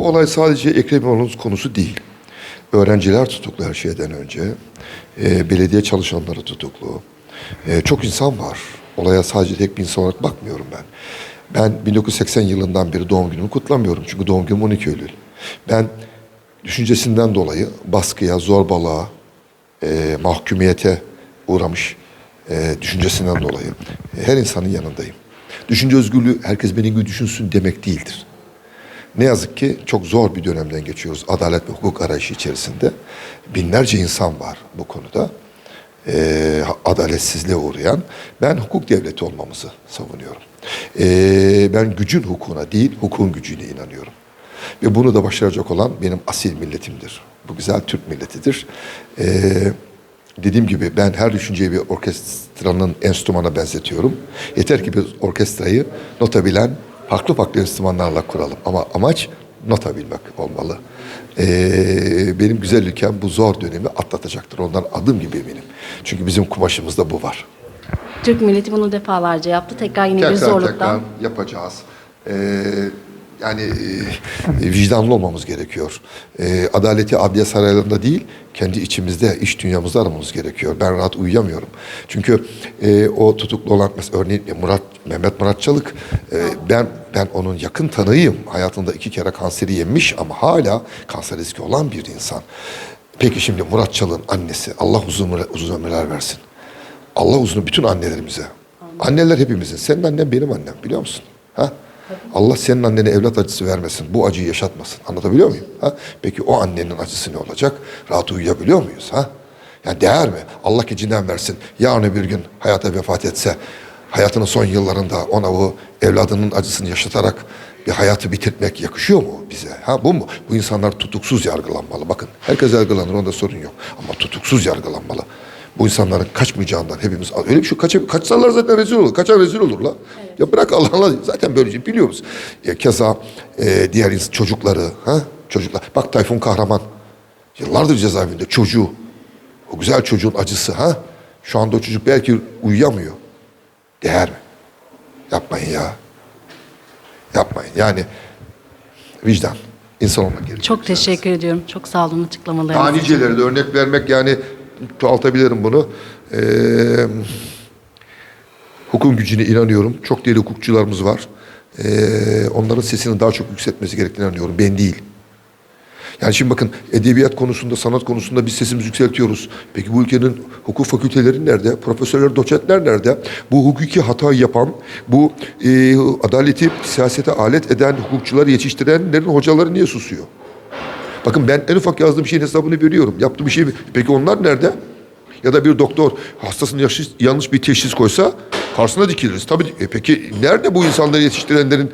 Bu olay sadece Ekrem İmamoğlu'nun konusu değil. Öğrenciler tutuklu her şeyden önce. Ee, belediye çalışanları tutuklu. Ee, çok insan var. Olaya sadece tek bir insan olarak bakmıyorum ben. Ben 1980 yılından beri doğum günümü kutlamıyorum. Çünkü doğum günüm 12 Eylül. Ben düşüncesinden dolayı baskıya, zorbalığa, e, mahkumiyete uğramış e, düşüncesinden dolayı e, her insanın yanındayım. Düşünce özgürlüğü herkes benim gibi düşünsün demek değildir. Ne yazık ki çok zor bir dönemden geçiyoruz adalet ve hukuk arayışı içerisinde. Binlerce insan var bu konuda. E, adaletsizliğe uğrayan. Ben hukuk devleti olmamızı savunuyorum. E, ben gücün hukukuna değil, hukukun gücüne inanıyorum. Ve bunu da başaracak olan benim asil milletimdir. Bu güzel Türk milletidir. Ee, dediğim gibi ben her düşünceyi bir orkestranın enstrümana benzetiyorum. Yeter ki biz orkestrayı nota bilen farklı farklı enstrümanlarla kuralım. Ama amaç nota bilmek olmalı. Ee, benim güzel ülkem bu zor dönemi atlatacaktır. Ondan adım gibi eminim. Çünkü bizim kumaşımızda bu var. Türk milleti bunu defalarca yaptı. Tekrar yine bir Tekrar zorluktan. tekrar yapacağız. Ee, yani e, vicdanlı olmamız gerekiyor. Ee, adaleti adliye saraylarında değil, kendi içimizde, iç dünyamızda aramamız gerekiyor. Ben rahat uyuyamıyorum. Çünkü e, o tutuklu olan mesela örneğin Murat Mehmet Murat Çalık, e, ben ben onun yakın tanığıyım. Hayatında iki kere kanseri yemiş ama hala kanser riski olan bir insan. Peki şimdi Murat Çalık'ın annesi, Allah uzun, uzun ömürler versin. Allah uzun bütün annelerimize. Anneler hepimizin. Senin annen benim annem biliyor musun? Ha? Allah senin annene evlat acısı vermesin. Bu acıyı yaşatmasın. Anlatabiliyor muyum? Ha? Peki o annenin acısı ne olacak? Rahat uyuyabiliyor muyuz? Ha? Yani değer mi? Allah gecinden versin. Yarın bir gün hayata vefat etse hayatının son yıllarında ona o evladının acısını yaşatarak bir hayatı bitirmek yakışıyor mu bize? Ha bu mu? Bu insanlar tutuksuz yargılanmalı. Bakın herkes yargılanır onda sorun yok. Ama tutuksuz yargılanmalı. Bu insanların kaçmayacağından hepimiz öyle bir şey kaç kaçsalar zaten rezil olur. Kaçan rezil olur la. Ya bırak Allah Allah zaten böylece biliyoruz. Ya keza e, diğer çocukları ha çocuklar. Bak Tayfun Kahraman yıllardır cezaevinde çocuğu o güzel çocuğun acısı ha şu anda o çocuk belki uyuyamıyor. Değer mi? Yapmayın ya. Yapmayın. Yani vicdan. insan olmak gerekiyor. Çok teşekkür ediyorum. Çok sağ olun açıklamalarınız Daha niceleri de örnek vermek yani çoğaltabilirim bunu. Ee, hukukun gücüne inanıyorum. Çok değerli hukukçularımız var. Ee, onların sesini daha çok yükseltmesi gerektiğine inanıyorum. Ben değil. Yani şimdi bakın edebiyat konusunda, sanat konusunda biz sesimizi yükseltiyoruz. Peki bu ülkenin hukuk fakülteleri nerede? Profesörler, doçentler nerede? Bu hukuki hatayı yapan, bu e, adaleti siyasete alet eden hukukçuları yetiştirenlerin hocaları niye susuyor? Bakın ben en ufak yazdığım şeyin hesabını veriyorum. Yaptığım şey. Peki onlar nerede? Ya da bir doktor hastasının yanlış bir teşhis koysa karşısına dikiliriz. Tabii e peki nerede bu insanları yetiştirenlerin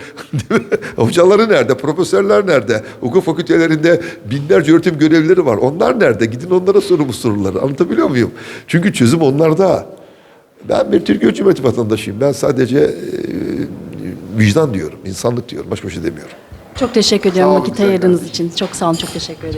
hocaları nerede? Profesörler nerede? Hukuk fakültelerinde binlerce öğretim görevlileri var. Onlar nerede? Gidin onlara sorun bu soruları. Anlatabiliyor muyum? Çünkü çözüm onlarda. Ben bir Türkiye Cumhuriyeti vatandaşıyım. Ben sadece e, vicdan diyorum, insanlık diyorum. Başka bir şey demiyorum. Çok teşekkür ediyorum vakit ayırdığınız için. Çok sağ olun. Çok teşekkür ederim.